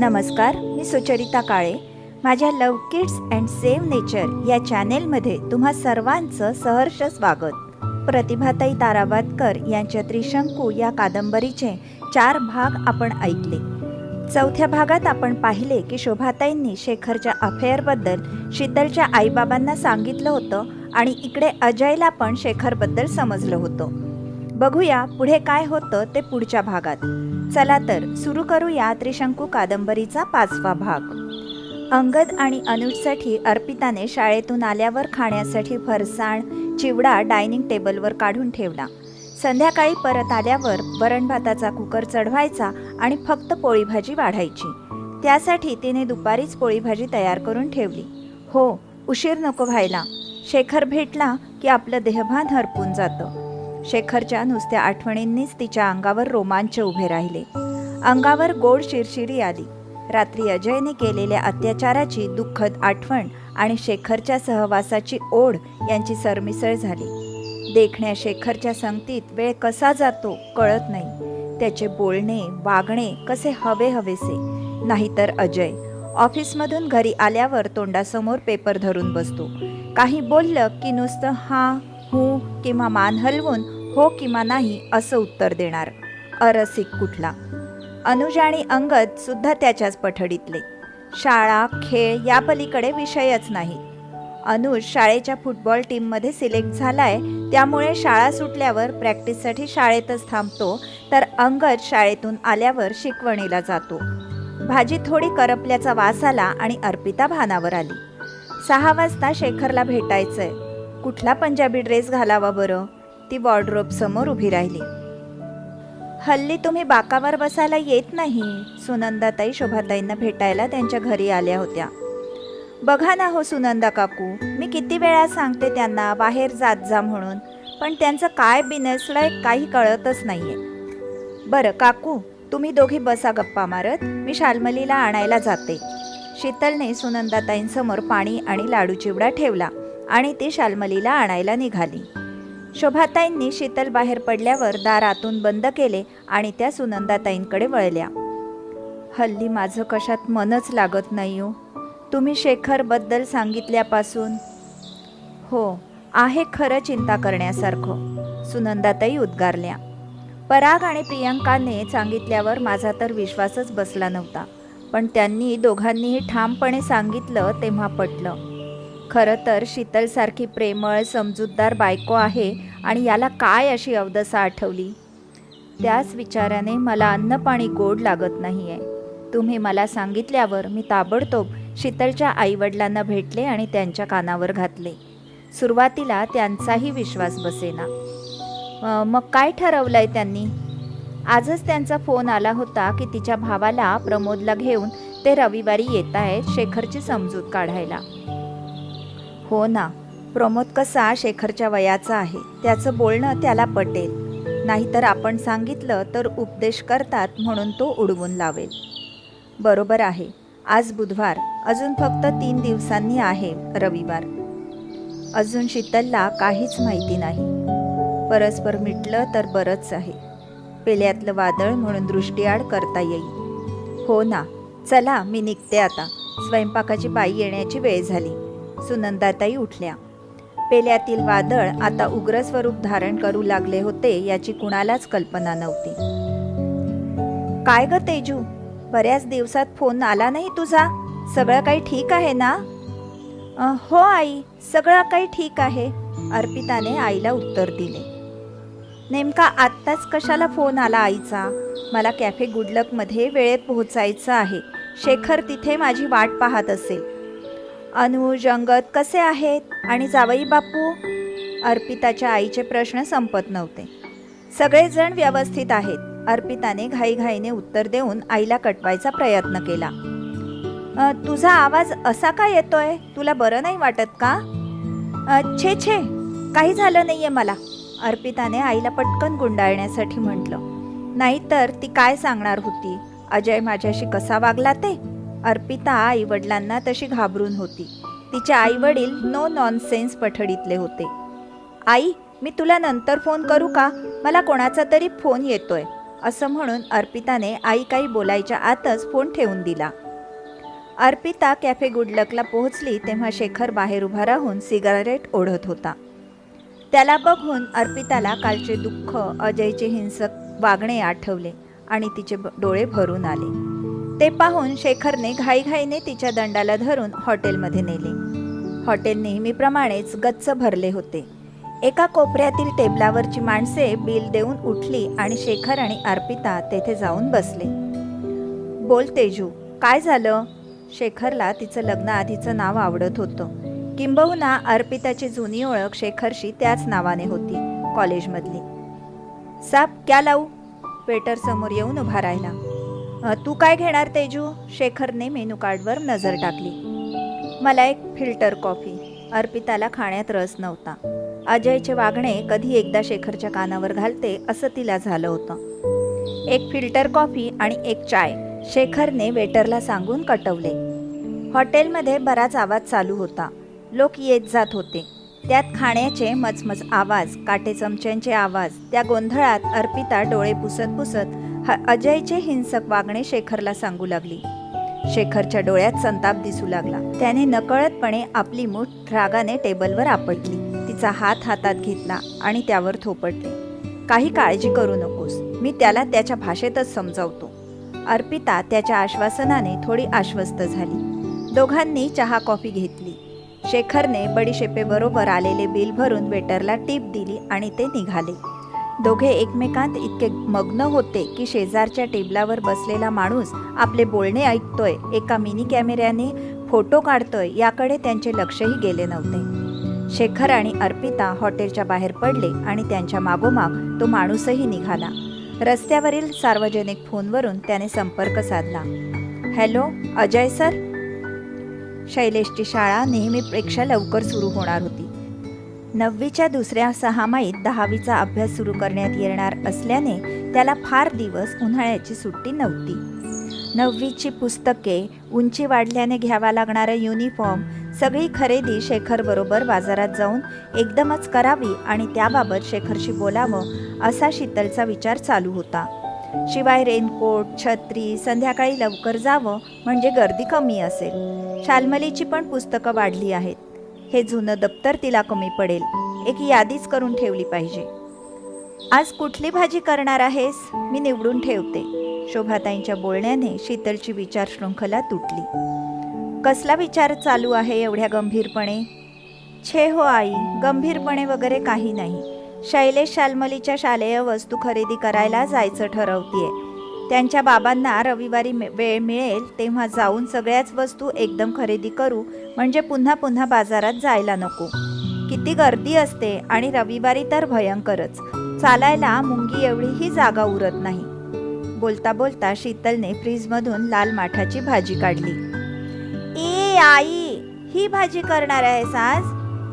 नमस्कार मी सुचरिता काळे. माझ्या love kids and save nature या चॅनेलमध्ये तुम्हा सर्वांचं सहर्ष स्वागत. प्रतिभाताई ताराबादकर यांच्या त्रिशंकू या कादंबरीचे चार भाग आपण ऐकले. चौथ्या भागात आपण पाहिले की शोभाताईंनी शेखरच्या अफेअरबद्दल शीतलच्या आईबाबांना सांगितलं होतं आणि इकडे अजयला पण शेखरबद्दल समजलं होतं. बघूया पुढे काय होतं ते पुढच्या भागात. चला तर सुरू करूया त्रिशंकू कादंबरीचा पाचवा भाग. अंगद आणि अनुजसाठी अर्पिताने शाळेतून आल्यावर खाण्यासाठी फरसाण चिवडा डायनिंग टेबलवर काढून ठेवला. संध्याकाळी परत आल्यावर वरण भाताचा कुकर चढवायचा आणि फक्त पोळी भाजी वाढायची. त्यासाठी तिने दुपारीच पोळी भाजी तयार करून ठेवली. हो उशीर नको व्हायला. शेखर भेटला की आपलं देहभान हरपून जातं. शेखरच्या नुसत्या आठवणींनीच तिच्या अंगावर रोमांच उभे राहिले. अंगावर गोड शिरशिरी आली. रात्री अजयने केलेल्या अत्याचाराची दुःखद आठवण आणि शेखरच्या सहवासाची ओढ यांची सरमिसळ झाली. देखण्या शेखरच्या संगतीत वेळ कसा जातो कळत नाही. त्याचे बोलणे वागणे कसे हवे हवेसे. नाहीतर अजय ऑफिसमधून घरी आल्यावर तोंडासमोर पेपर धरून बसतो. काही बोललं की नुसतं हां हू किंवा मान हलवून हो किंवा नाही असं उत्तर देणार. अरसिक कुठला? अनुज आणि अंगद सुद्धा त्याच्याच पठडीतले. शाळा खेळ या पलीकडे विषयच नाही. अनुज शाळेच्या फुटबॉल टीममध्ये सिलेक्ट झालाय त्यामुळे शाळा सुटल्यावर प्रॅक्टिससाठी शाळेतच थांबतो तर अंगद शाळेतून आल्यावर शिकवणीला जातो. भाजी थोडी करपल्याचा वास आला आणि अर्पिता भानावर आली. सहा वाजता शेखरला भेटायचंय. कुठला पंजाबी ड्रेस घालावा बरं? ती वॉर्डरोब समोर उभी राहिली. हल्ली तुम्ही बाकावर बसायला येत नाही सुनंदाताई शोभाताईंना भेटायला त्यांच्या घरी आल्या होत्या. बघा ना हो सुनंदा काकू मी किती वेळा सांगते त्यांना बाहेर जात जा म्हणून पण त्यांचं काय बिनसलंय काही कळतच नाही आहे बरं काकू तुम्ही दोघी बसा गप्पा मारत मी शालमलीला आणायला जाते. शीतलने सुनंदाताईंसमोर पाणी आणि लाडू चिवडा ठेवला. आणि ती शालमलीला आणायला निघाली. शोभाताईंनी शीतल बाहेर पडल्यावर दार आतून बंद केले आणि त्या सुनंदाताईंकडे वळल्या. हल्ली माझं कशात मनच लागत नाही हो. तुम्ही शेखरबद्दल सांगितल्यापासून. हो आहे खरं चिंता करण्यासारखं सुनंदाताई उद्गारल्या. पराग आणि प्रियंकाने सांगितल्यावर माझा तर विश्वासच बसला नव्हता पण त्यांनी दोघांनीही ठामपणे सांगितलं तेव्हा पटलं. खरं तर शीतलसारखी प्रेमळ समजूतदार बायको आहे आणि याला काय अशी अवदसा आठवली? त्याच विचाराने मला अन्नपाणी गोड लागत नाही आहे तुम्ही मला सांगितल्यावर मी ताबडतोब शीतलच्या आईवडिलांना भेटले आणि त्यांच्या कानावर घातले. सुरुवातीला त्यांचाही विश्वास बसेना. मग काय ठरवलंय त्यांनी? आजच त्यांचा फोन आला होता की तिच्या भावाला प्रमोदला घेऊन ते रविवारी येत आहेत शेखरची समजूत काढायला. हो ना प्रमोद कसा शेखरच्या वयाचा आहे त्याचं बोलणं त्याला पटेल. नाहीतर आपण सांगितलं तर उपदेश करतात म्हणून तो उडवून लावेल. बरोबर आहे आज बुधवार अजून फक्त तीन दिवसांनी आहे रविवार. अजून शीतलला काहीच माहिती नाही. परस्पर मिटलं तर बरंच आहे. पेल्यातलं वादळ म्हणून दृष्टीआड करता येईल. हो ना चला मी निघते आता. स्वयंपाकाची बाई येण्याची वेळ झाली. सुनंदाताई उठल्या. पेल्यातील वादळ आता उग्र स्वरूप धारण करू लागले होते याची कुणालाच कल्पना नव्हती. काय ग तेजू? बऱ्याच दिवसात फोन आला नाही तुझा? सगळं काही ठीक आहे ना? हो आई सगळं काही ठीक आहे अर्पिताने आईला उत्तर दिले. नेमका आत्ताच कशाला फोन आला आईचा? मला कॅफे गुडलकमध्ये वेळेत पोहोचायचं आहे. शेखर तिथे माझी वाट पाहत असेल. अनुज अंगत कसे आहेत? आणि जावई बापू? अर्पिताच्या आईचे प्रश्न संपत नव्हते. सगळेजण व्यवस्थित आहेत. अर्पिताने घाईघाईने उत्तर देऊन आईला कटवायचा प्रयत्न केला. तुझा आवाज असा का येतोय? तुला बरं नाही वाटत का? छे छे काही झालं नाही आहे मला. अर्पिताने आईला पटकन गुंडाळण्यासाठी म्हटलं. नाहीतर ती काय सांगणार होती? अजय माझ्याशी कसा वागला ते? अर्पिता आई वडिलांना तशी घाबरून होती. तिचे आई वडील नो नॉनसेन्स पठडीतले होते. आई मी तुला नंतर फोन करू का? मला कोणाचा तरी फोन येतोय असं म्हणून अर्पिताने आई काही बोलायच्या आतच फोन ठेवून दिला. अर्पिता कॅफे गुडलकला पोहोचली तेव्हा शेखर बाहेर उभा राहून सिगारेट ओढत होता. त्याला बघून अर्पिताला कालचे दुःख अजयचे हिंसक वागणे आठवले आणि तिचे डोळे भरून आले. ते पाहून शेखरने घाईघाईने तिच्या दंडाला धरून हॉटेलमध्ये नेले. हॉटेल नेहमीप्रमाणेच गच्च भरले होते. एका कोपऱ्यातील टेबलावरची माणसे बिल देऊन उठली आणि शेखर आणि अर्पिता तेथे जाऊन बसले. बोल तेजू काय झालं? शेखरला तिचं लग्न आधीचं नाव आवडत होतं. किंबहुना अर्पिताची जुनी ओळख शेखरशी त्याच नावाने होती कॉलेजमधली. साप क्या लावू? वेटर समोर येऊन उभा राहिला. तू काय घेणार तेजू? शेखरने मेनू कार्डवर नजर टाकली. मला एक फिल्टर कॉफी. अर्पिताला खाण्यात रस नव्हता. अजयचे वागणे कधी एकदा शेखरच्या कानावर घालते असं तिला झालं होतं. एक फिल्टर कॉफी आणि एक चाय शेखरने वेटरला सांगून कटवले. हॉटेलमध्ये बराच आवाज चालू होता. लोक येत जात होते. त्यात खाण्याचे मचमच आवाज काटे चमच्यांचे आवाज त्या गोंधळात अर्पिता डोळे पुसत पुसत ह- अजयचे हिंसक वागणे शेखरला सांगू लागली. शेखरच्या डोळ्यात संताप दिसू लागला. त्याने नकळतपणे आपली मूठ रागाने टेबलवर आपटली. तिचा हात हातात घेतला आणि त्यावर थोपटले. काही काळजी करू नकोस. मी त्याला त्याच्या भाषेतच समजावतो. अर्पिता त्याच्या आश्वासनाने थोडी आश्वस्त झाली. दोघांनी चहा कॉफी घेतली. शेखरने बडीशेपेबरोबर आलेले बिल भरून वेटरला टीप दिली आणि ते निघाले. दोघे एकमेकांत इतके मग्न होते की शेजारच्या टेबलावर बसलेला माणूस आपले बोलणे ऐकतोय एका मिनी कॅमेऱ्याने फोटो काढतोय याकडे त्यांचे लक्षही गेले नव्हते. शेखर आणि अर्पिता हॉटेलच्या बाहेर पडले आणि त्यांच्या मागोमाग तो माणूसही निघाला. रस्त्यावरील सार्वजनिक फोनवरून त्याने संपर्क साधला. Hello Ajay sir? शैलेशची शाळा नेहमीपेक्षा लवकर सुरू होणार होती. नववीच्या दुसऱ्या सहामाहीत दहावीचा अभ्यास सुरू करण्यात येणार असल्याने त्याला फार दिवस उन्हाळ्याची सुट्टी नव्हती. नववीची पुस्तके उंची वाढल्याने घ्यावा लागणारा युनिफॉर्म सगळी खरेदी शेखरबरोबर बाजारात जाऊन एकदमच करावी आणि त्याबाबत शेखरशी बोलावं असा शीतलचा विचार चालू होता. शिवाय रेनकोट छत्री संध्याकाळी लवकर जावं म्हणजे गर्दी कमी असेल. शाल्मलीची पण पुस्तकं वाढली आहेत. हे जुनं दप्तर तिला कमी पडेल. एक यादीच करून ठेवली पाहिजे. आज कुठली भाजी करणार आहेस? मी निवडून ठेवते. शोभाताईंच्या बोलण्याने शीतलची विचार शृंखला तुटली. कसला विचार चालू आहे एवढ्या गंभीरपणे? छे हो आई गंभीरपणे वगैरे काही नाही. शैलेश शालमलीच्या शालेय वस्तू खरेदी करायला जायचं ठरवतीये. त्यांच्या बाबांना रविवारी मे- वेळ मिळेल तेव्हा जाऊन सगळ्याच वस्तू एकदम खरेदी करू म्हणजे पुन्हा पुन्हा बाजारात जायला नको. किती गर्दी असते आणि रविवारी तर भयंकरच. चालायला मुंगी एवढीही जागा उरत नाही. बोलता बोलता शीतलने फ्रीजमधून लाल माठाची भाजी काढली. ए आई ही भाजी करणार आहेस आज?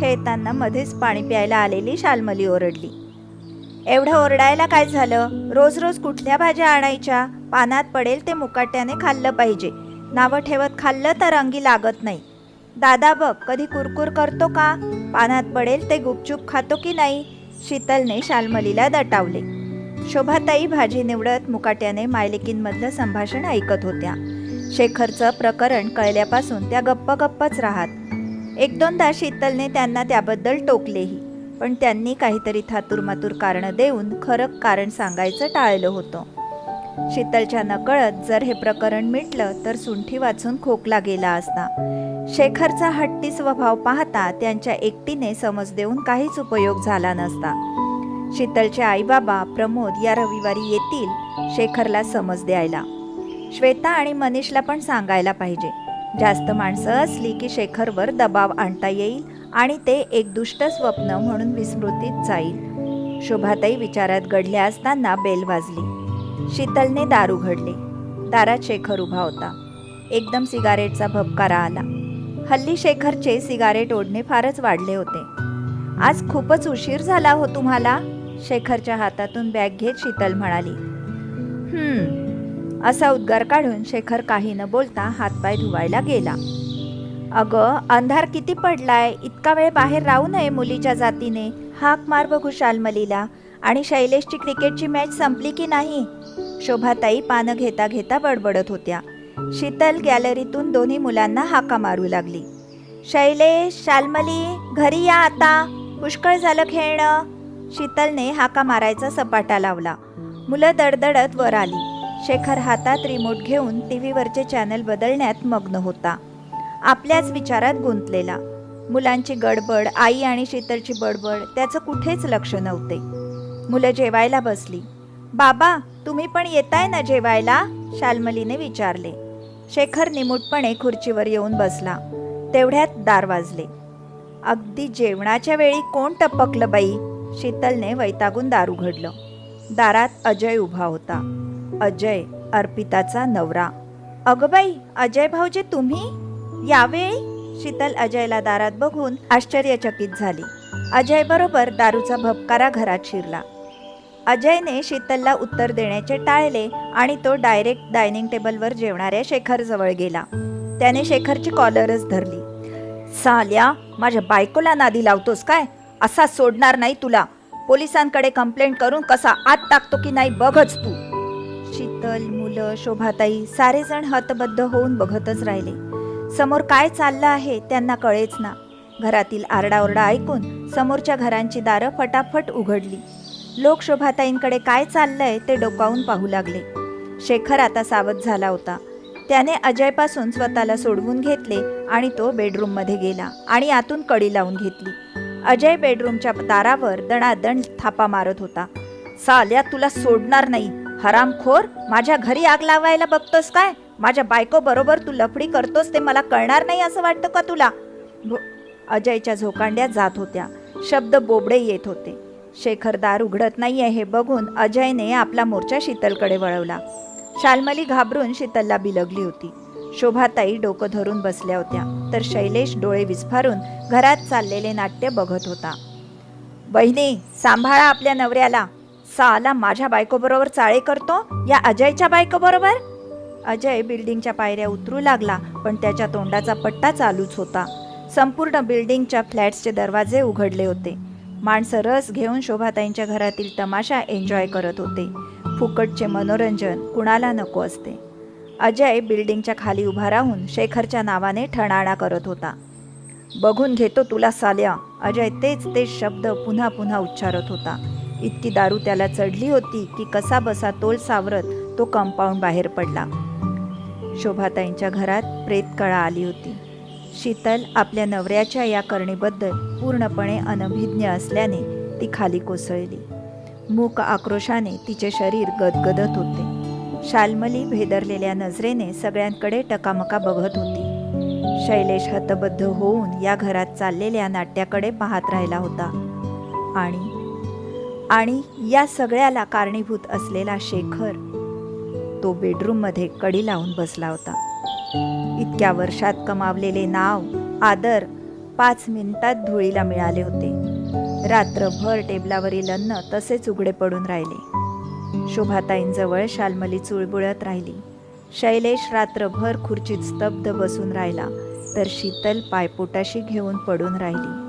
खेळताना मध्येच पाणी प्यायला आलेली शालमली ओरडली. एवढं ओरडायला काय झालं? रोज रोज कुठल्या भाज्या आणायच्या? पानात पडेल ते मुकाट्याने खाल्लं पाहिजे. नावं ठेवत खाल्लं तर अंगी लागत नाही. दादा बघ कधी कुरकुर करतो का? पानात पडेल ते गुपचूप खातो की नाही? शीतलने शालमलीला दटावले. शोभाताई भाजी निवडत मुकाट्याने मायलेकींमधलं संभाषण ऐकत होत्या. शेखरचं प्रकरण कळल्यापासून त्या गप्प गप्पच राहत. एक दोनदा शीतलने त्यांना त्याबद्दल टोकलेही. पण त्यांनी काहीतरी थातूरमातूर कारणं देऊन खरं कारण सांगायचं टाळलं होतं. शीतलच्या नकळत जर हे प्रकरण मिटलं तर सुंठी वाचून खोकला गेला असता. शेखरचा हट्टी स्वभाव पाहता त्यांच्या एकटीने समज देऊन काहीच उपयोग झाला नसता. शीतलचे आईबाबा प्रमोद या रविवारी येतील शेखरला समज द्यायला. श्वेता आणि मनीषला पण सांगायला पाहिजे. जास्त माणसं असली की शेखरवर दबाव आणता येईल आणि ते एक दुष्ट स्वप्न म्हणून विस्मृतीत जाईल. शोभाताई विचारात गडल्या असताना बेल वाजली. शीतलने दार उघडले दारात शेखर उभा होता. एकदम सिगारेटचा भपकारा आला. हल्ली शेखरचे सिगारेट ओढणे फारच वाढले होते. आज खूपच उशीर झाला हो तुम्हाला? शेखरच्या हातातून बॅग घेत शीतल म्हणाली. असा उद्गार काढून शेखर काही न बोलता हातपाय धुवायला गेला. अगं अंधार किती पडलाय इतका वेळ बाहेर राहू नये मुलीच्या जातीने हाक मार बघू शालमलीला. आणि शैलेशची क्रिकेटची मॅच संपली की नाही? शोभाताई पानं घेता घेता बडबडत होत्या. शीतल गॅलरीतून दोन्ही मुलांना हाका मारू लागली. शैलेश शालमली घरी या आता. पुष्कळ झालं खेळणं. शीतलने हाका मारायचा सपाटा लावला. मुलं दडदडत वर आली. शेखर हातात रिमोट घेऊन टी व्हीवरचे चॅनल बदलण्यात मग्न होता. आपल्याच विचारात गुंतलेला. मुलांची गडबड आई आणि शीतलची बडबड त्याचं कुठेच लक्ष नव्हते. मुलं जेवायला बसली. बाबा तुम्ही पण येताय ना जेवायला? शाल्मलीने विचारले. शेखर निमूटपणे खुर्चीवर येऊन बसला. तेवढ्यात दार वाजले. अगदी जेवणाच्या वेळी कोण टपकलं बाई? शीतलने वैतागून दार उघडलं. दारात अजय उभा होता. अजय अर्पिताचा नवरा. अगं बाई अजय भाऊजी तुम्ही? यावेळी? शीतल अजयला दारात बघून आश्चर्यचकित झाली. अजय बरोबर दारूचा भपकारा घरात शिरला. अजयने शीतलला उत्तर देण्याचे टाळले आणि तो डायरेक्ट डायनिंग टेबलवर जेवणाऱ्या शेखरजवळ गेला. त्याने शेखरची कॉलरच धरली. साल्या माझ्या बायकोला नादी लावतोस काय? असा सोडणार नाही तुला. पोलिसांकडे कंप्लेंट करून कसा आत टाकतो की नाही बघच तू. शीतल मुलं शोभाताई सारेजण हतबद्ध होऊन बघतच राहिले. समोर काय चाललं आहे त्यांना कळेच ना. घरातील आरडाओरडा ऐकून समोरच्या घरांची दारं फटाफट उघडली. लोक शोभाताईंकडे काय चाललंय ते डोकावून पाहू लागले. शेखर आता सावध झाला होता. त्याने अजयपासून स्वतःला सोडवून घेतले आणि तो बेडरूममध्ये गेला आणि आतून कडी लावून घेतली. अजय बेडरूमच्या दारावर दणादण थापा मारत होता. साल्या तुला सोडणार नाही. हरामखोर माझ्या घरी आग लावायला बघतोस काय? माझ्या बायको बरोबर तू लफडी करतोस ते मला कळणार नाही असं वाटतं का तुला? अजयच्या झोकांड्या जात होत्या. शब्द बोबडे येत होते. शेखर दार उघडत नाहीये हे बघून अजयने आपला मोर्चा शीतलकडे वळवला. शालमली घाबरून शीतलला बिलगली होती. शोभाताई डोकं धरून बसल्या होत्या तर शैलेश डोळे विस्फारून घरात चाललेले नाट्य बघत होता. बहिणी सांभाळा आपल्या नवऱ्याला. साला माझ्या बायकोबरोबर चाळे करतो या अजयच्या बायकोबरोबर? अजय बिल्डिंगच्या पायऱ्या उतरू लागला पण त्याच्या तोंडाचा पट्टा चालूच होता. संपूर्ण बिल्डिंगच्या फ्लॅट्सचे दरवाजे उघडले होते. माणसं रस घेऊन शोभाताईंच्या घरातील तमाशा एन्जॉय करत होते. फुकटचे मनोरंजन कुणाला नको असते. अजय बिल्डिंगच्या खाली उभा राहून शेखरच्या नावाने ठणाणा करत होता. बघून घेतो तुला साल्या. अजय तेच तेच शब्द पुन्हा पुन्हा उच्चारत होता. इतकी दारू त्याला चढली होती की कसा बसा तोल सावरत तो कंपाऊंड बाहेर पडला. शोभाताईंच्या घरात प्रेतकळा आली होती. शीतल आपल्या नवऱ्याच्या या करणीबद्दल पूर्णपणे अनभिज्ञ असल्याने ती खाली कोसळली. मूक आक्रोशाने तिचे शरीर गदगदत होते. शाल्मली भेदरलेल्या नजरेने सगळ्यांकडे टकामका बघत होती. शैलेश हतबद्ध होऊन या घरात चाललेल्या नाट्याकडे पाहत राहिला होता. आणि आणि या सगळ्याला कारणीभूत असलेला शेखर तो बेडरूममध्ये कडी लावून बसला होता. इतक्या वर्षात कमावलेले नाव आदर पाच मिनिटात धुळीला मिळाले होते. रात्रभर टेबलावरील अन्न तसेच उघडे पडून राहिले. शोभाताईंजवळ शाल्मली चुळबुळत राहिली. शैलेश रात्रभर खुर्चीत स्तब्ध बसून राहिला तर शीतल पायपोटाशी घेऊन पडून राहिली.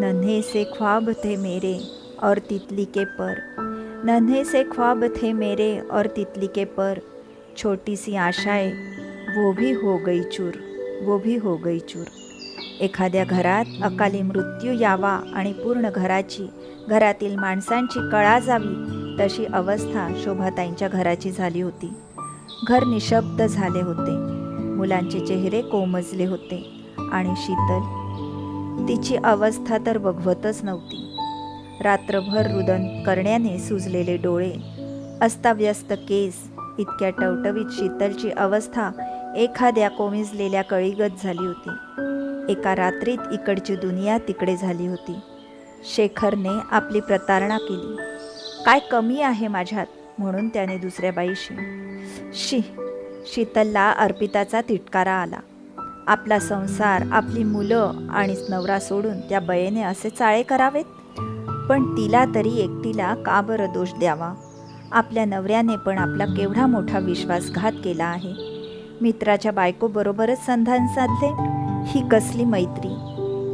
नन्हे से ख्वाब थे मेरे और तितली के पर। नन्हे से ख्वाब थे मेरे और तितली के पर। छोटी सी आशाएं वो भी हो गई चूर वो भी हो गई चूर। एखाद्या घरात अकाली मृत्यू यावा आणि पूर्ण घराची घरातील माणसांची कळा जावी तशी अवस्था शोभाताईंच्या घराची झाली होती. घर निशब्द झाले होते. मुलांचे चेहरे कोमजले होते आणि शीतल. तिची अवस्था तर बघवतच नव्हती. रात्रभर रुदन करण्याने सुजलेले डोळे. अस्ताव्यस्त केस इतक्या टवटवीत शीतलची अवस्था एखाद्या कोमिजलेल्या कळीगत झाली होती. एका रात्रीत इकडची दुनिया तिकडे झाली होती. शेखरने आपली प्रतारणा केली. काय कमी आहे माझ्यात? म्हणून त्याने दुसऱ्या बाईशी. शी शीतलला अर्पिताचा तिटकारा आला. आपला संसार आपली मुलं आणि नवरा सोडून त्या बयेने असे चाळे करावेत? पण तिला तरी एकटीला का बरं दोष द्यावा? आपल्या नवऱ्याने पण आपला केवढा मोठा विश्वासघात केला आहे. मित्राच्या बायकोबरोबरच संधान साधले ही कसली मैत्री?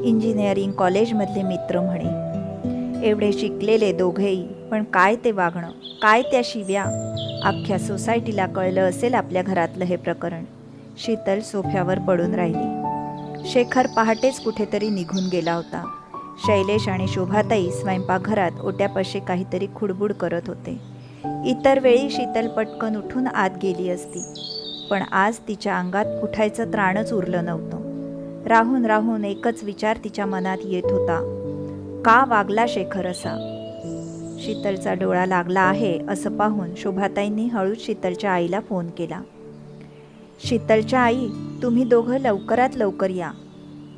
इंजिनिअरिंग कॉलेजमधले मित्र म्हणे. एवढे शिकलेले दोघेही पण काय ते वागणं? काय त्या शिव्या? अख्ख्या सोसायटीला कळलं असेल आपल्या घरातलं हे प्रकरण. शीतल सोफ्यावर पडून राहिली. शेखर पहाटेच कुठेतरी निघून गेला होता. शैलेश आणि शोभाताई स्वयंपाकघरात ओट्यापाशी काहीतरी खुडबुड करत होते. इतर वेळी शीतल पटकन उठून आत गेली असती. पण आज तिच्या अंगात उठायचं त्राणच उरलं नव्हतं. राहून राहून एकच विचार तिच्या मनात येत होता. का वागला शेखर असा? शीतलचा डोळा लागला आहे असं पाहून शोभाताईंनी हळूच शीतलच्या आईला फोन केला. शीतलच्या आई तुम्ही दोघं लवकरात लवकर या.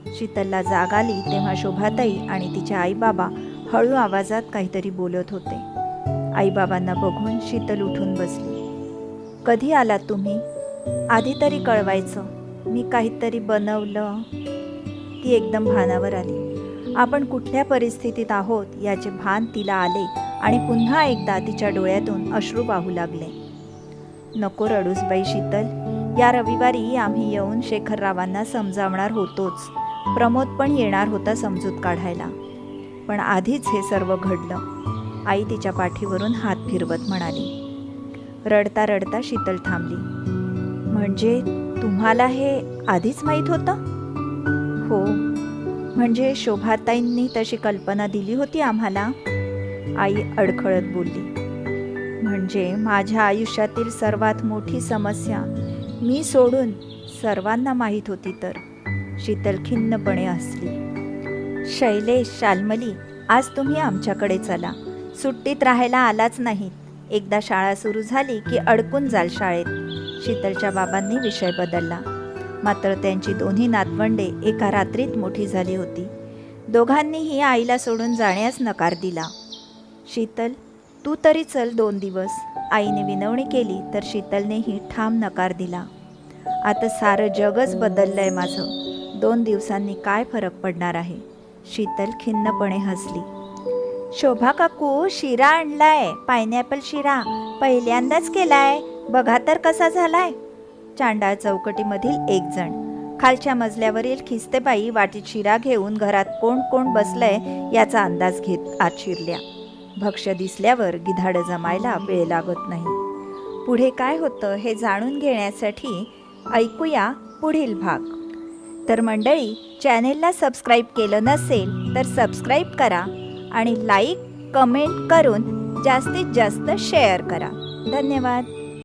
शीतलला जाग आली तेव्हा शोभाताई आणि तिचे आईबाबा हळू आवाजात काहीतरी बोलत होते. आईबाबांना बघून शीतल उठून बसली. कधी आलात तुम्ही? आधी तरी कळवायचं. मी काहीतरी बनवलं. ती एकदम भानावर आली. आपण कुठल्या परिस्थितीत आहोत याचे भान तिला आले आणि पुन्हा एकदा तिच्या डोळ्यातून अश्रू वाहू लागले. नको रडूस बाई शीतल. या रविवारी आम्ही येऊन शेखररावांना समजावणार होतोच. प्रमोद पण येणार होता समजूत काढायला. पण आधीच हे सर्व घडलं. आई तिच्या पाठीवरून हात फिरवत म्हणाली रडता रडता शीतल थांबली. म्हणजे तुम्हाला हे आधीच माहीत होतं? हो. म्हणजे शोभाताईंनी तशी कल्पना दिली होती आम्हाला? आई अडखळत बोलली म्हणजे माझ्या आयुष्यातील सर्वात मोठी समस्या मी सोडून सर्वांना माहीत होती तर? शीतल खिन्नपणे हसली. शैलेश शाल्मली आज तुम्ही आमच्याकडे चला. सुट्टीत राहायला आलाच नाहीत. एकदा शाळा सुरू झाली की अडकून जाल शाळेत. शीतलच्या बाबांनी विषय बदलला. मात्र त्यांची दोन्ही नातवंडे एका रात्रीत मोठी झाली होती. दोघांनीही आईला सोडून जाण्यास नकार दिला. शीतल तू तरी चल दोन दिवस. आईने विनवणी केली तर शीतलनेही ठाम नकार दिला. आता सारं जगच बदललंय माझं. दोन दिवसांनी काय फरक पडणार आहे? शीतल खिन्नपणे हसली. शोभा काकू शिरा आणलाय. पायनॅपल शिरा पहिल्यांदाच केलाय. बघा तर कसा झालाय. चांडाळ चौकटीमधील एक जण. खालच्या मजल्यावरील खिस्तेबाई वाटीत शिरा घेऊन घरात कोण कोण बसलंय याचा अंदाज घेत आत शिरल्या भक्ष्य दिसल्यावर गिधाडं जमायला वेळ लागत नाही. पुढे काय होतं हे जाणून घेण्यासाठी ऐकूया पुढील भाग. तर मंडळी चॅनेलला सबस्क्राईब केलं नसेल तर सबस्क्राईब करा आणि लाईक कमेंट करून जास्तीत जास्त शेअर करा. धन्यवाद.